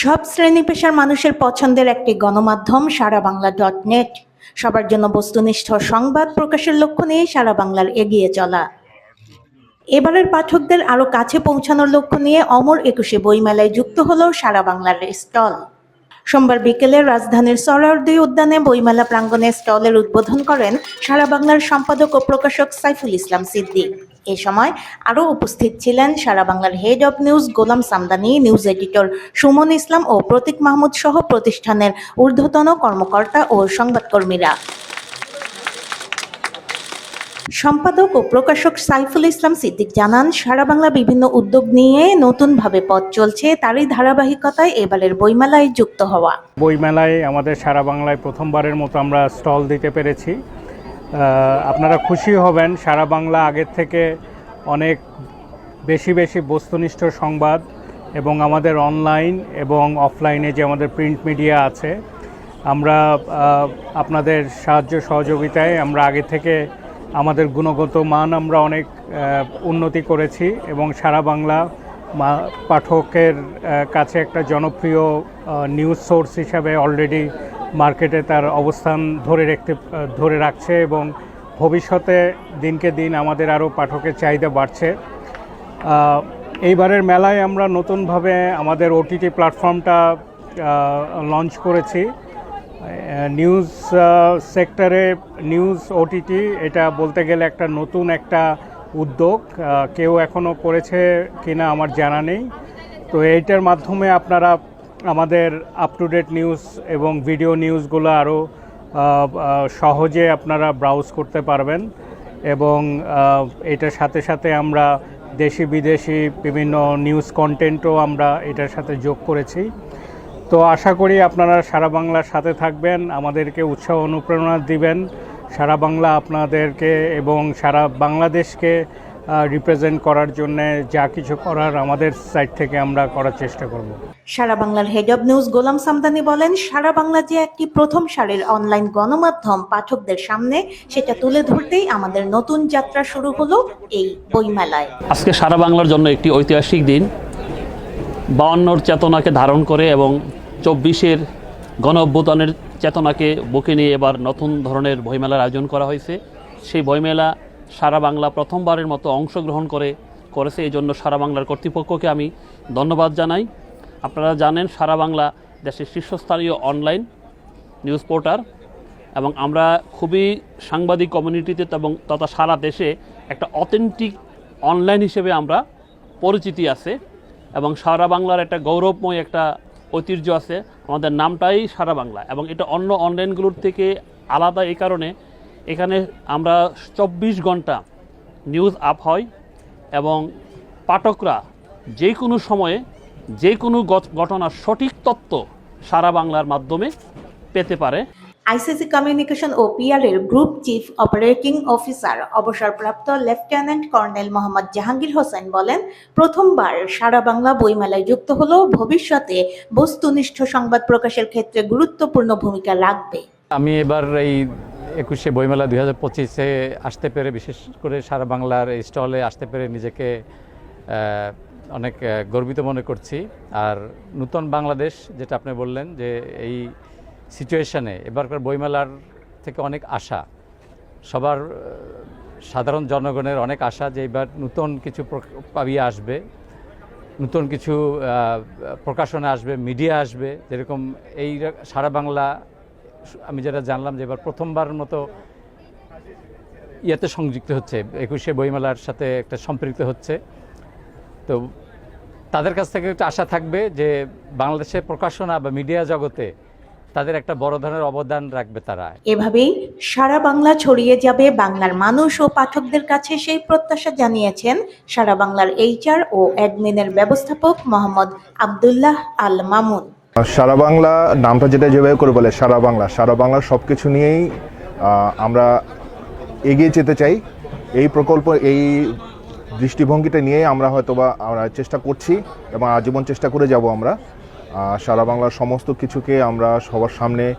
সব শ্রেণি পেশার মানুষের পছন্দের একটি গণমাধ্যম সারা বাংলা ডট নেট। সবার জন্য বস্তুনিষ্ঠ সংবাদ প্রকাশের লক্ষ্য নিয়ে সারা বাংলার এগিয়ে চলা। এবারের পাঠকদের আরও কাছে পৌঁছানোর লক্ষ্য নিয়ে অমর একুশে বইমেলায় যুক্ত হলো সারা বাংলার স্টল। সোমবার বিকেলে রাজধানীর সরারদি উদ্যানে বইমেলা প্রাঙ্গণে স্টলের উদ্বোধন করেন সারা বাংলার সম্পাদক ও প্রকাশক সাইফুল ইসলাম সিদ্দিক। এ সময় আরও উপস্থিত ছিলেন সারা বাংলার head of news Golam Samdani, news editor Suman Islam ও প্রতীক মাহমুদ সহ প্রতিষ্ঠানের ঊর্ধ্বতন কর্মকর্তা ও সংবাদকর্মীরা। সম্পাদক ও প্রকাশক সাইফুল ইসলাম সিদ্দিক জানান, সারা বাংলা বিভিন্ন উদ্যোগ নিয়ে নতুনভাবে পথ চলছে, তারই ধারাবাহিকতায় এবারের বইমেলায় যুক্ত হওয়া। বইমেলায় আমাদের সারা বাংলায় প্রথমবারের মতো আমরা স্টল দিতে পেরেছি। আপনারা খুশি হবেন, সারা বাংলা আগের থেকে অনেক বেশি বেশি বস্তুনিষ্ঠ সংবাদ এবং আমাদের অনলাইন এবং অফলাইনে যে আমাদের প্রিন্ট মিডিয়া আছে, আমরা আপনাদের সাহায্য সহযোগিতায় আমরা আগে থেকে আমাদের গুণগত মান আমরা অনেক উন্নতি করেছি এবং সারা বাংলা পাঠকের কাছে একটা জনপ্রিয় নিউজ সোর্স হিসাবে অলরেডি মার্কেটে তার অবস্থান ধরে রাখতে ধরে রাখছে এবং ভবিষ্যতে দিনকে দিন আমাদের আরও পাঠকের চাহিদা বাড়ছে। এইবারের মেলায় আমরা নতুনভাবে আমাদের ওটিটি প্ল্যাটফর্মটা লঞ্চ করেছি। নিউজ সেক্টরে নিউজ ওটিটি এটা বলতে গেলে একটা নতুন একটা উদ্যোগ কেউ এখনও করেছে কিনা আমার জানা নেই। তো এইটার মাধ্যমে আপনারা আমাদের আপ টু ডেট নিউজ এবং ভিডিও নিউজগুলো আরও সহজে আপনারা ব্রাউজ করতে পারবেন এবং এটার সাথে সাথে আমরা দেশি বিদেশি বিভিন্ন নিউজ কন্টেন্টও আমরা এটার সাথে যোগ করেছি। তো আশা করি আপনারা সারা বাংলার সাথে থাকবেন আমাদেরকে উৎসাহ অনুপ্রেরণা দিবেন। সারা বাংলা আপনাদেরকে এবং সারা বাংলাদেশকে রিপ্রেজেন্ট করার জন্য যা কিছু করার আমাদের সাইড থেকে আমরা করার চেষ্টা করব। সারা বাংলার head of news Golam Samdani বলেন সারা বাংলা যে একটি প্রথম সারির অনলাইন গণমাধ্যম পাঠকদের সামনে সেটা তুলে ধরতেই আমাদের নতুন যাত্রা শুরু হলো এই বইমেলায়। আজকে সারা বাংলার জন্য একটি ঐতিহাসিক দিন। বাউান্নর চেতনাকে ধারণ করে এবং চব্বিশের গণ অভ্যুত্থানের চেতনাকে বুকে নিয়ে এবার নতুন ধরনের বইমেলার আয়োজন করা হয়েছে। সেই বইমেলা সারা বাংলা প্রথমবারের মতো অংশগ্রহণ করে, করেছে। এই জন্য সারা বাংলার কর্তৃপক্ষকে আমি ধন্যবাদ জানাই। আপনারা জানেন, সারা বাংলা দেশের শীর্ষস্থানীয় অনলাইন নিউজ পোর্টার এবং আমরা খুবই সাংবাদিক কমিউনিটিতে এবং তথা সারা দেশে একটা অথেন্টিক অনলাইন হিসেবে আমরা পরিচিতি আছে এবং সারা বাংলার একটা গৌরবময় একটা ঐতিহ্য আছে। আমাদের নামটাই সারা বাংলা এবং এটা অন্য অনলাইনগুলোর থেকে আলাদা এই কারণে এখানে আমরা চব্বিশ ঘণ্টা নিউজ আপ হয় এবং পাঠকরা যে কোনো সময়ে যে কোনো ঘটনার সঠিক তথ্য সারা বাংলার মাধ্যমে পেতে পারে। আইসিসি কমিউনিকেশন ও পিআর এর গ্রুপ চিফ অপারেটিং অফিসার, অবসরপ্রাপ্ত লেফটেন্যান্ট কর্নেল মোহাম্মদ জাহাঙ্গীর হোসেন বলেন, প্রথমবার সারা বাংলা বইমেলায় যুক্ত হলো ভবিষ্যতে বস্তুনিষ্ঠ সংবাদ প্রকাশের ক্ষেত্রে গুরুত্বপূর্ণ ভূমিকা রাখবে। আমি এবার এই একুশে বইমেলা দুই হাজার পঁচিশে আসতে পেরে, বিশেষ করে সারা বাংলার এই স্টলে আসতে পেরে নিজেকে অনেক গর্বিত মনে করছি। আর নূতন বাংলাদেশ, যেটা আপনি বললেন যে এই সিচুয়েশনে এবারকার বইমেলার থেকে অনেক আশা। সবার সাধারণ জনগণের অনেক আশা যে এবার নতুন কিছু পাবিয়ে আসবে। নতুন কিছু প্রকাশনা আসবে মিডিয়া আসবে। যেরকম এই সারা বাংলা, আমি যেটা জানলাম যে এবার প্রথমবারের মতো ইয়েতে সংযুক্ত হচ্ছে। একুশে বইমেলার সাথে একটা সম্পৃক্ত হচ্ছে। তো তাদের কাছ থেকে একটা আশা থাকবে যে বাংলাদেশের প্রকাশনা বা মিডিয়া জগতে তাদের একটা বড় ধরনের অবদান রাখবে তারা। এভাবেই সারা বাংলা ছড়িয়ে যাবে বাংলার মানুষ ও পাঠকদের কাছে সেই প্রত্যাশা জানিয়েছেন সারা বাংলার এইচআর ও অ্যাডমিনের ব্যবস্থাপক মোহাম্মদ আবদুল্লাহ আল মামুন। সারা বাংলা নামটা যেটা যেভাবে করে বলে সারা বাংলা সারা বাংলার সব কিছু নিয়েই আহ, আমরা এগিয়ে যেতে চাই। এই প্রকল্প এই দৃষ্টিভঙ্গিটা নিয়ে আমরা হয়তোবা আমরা চেষ্টা করছি এবং আজীবন চেষ্টা করে যাব আমরা। সারা বাংলার সমস্ত কিছুকে আমরা সবার সামনে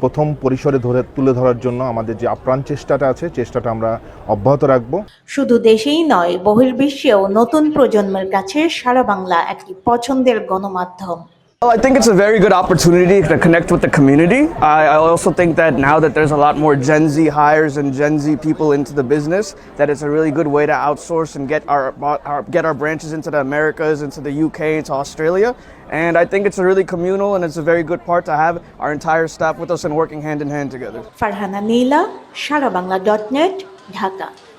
প্রথম পরিসরে ধরে তুলে ধরার জন্য আমাদের যে আপ্রাণ চেষ্টাটা আছে, চেষ্টাটা আমরা অব্যাহত রাখব। শুধু দেশেই নয়, বহির্বিশ্বেও নতুন প্রজন্মের কাছে সারা বাংলা একটি পছন্দের গণমাধ্যম। Well, I think it's a very good opportunity to connect with the community. I, I, also think that now that there's a lot more Gen Z hires and Gen Z people into the business, that it's a really good way to outsource and get our, our get our branches into the Americas, into the UK, into Australia. And I think it's a really communal and it's a very good part to have our entire staff with us and working hand in hand together. Farhana Nila, SharaBangla.net, Dhaka.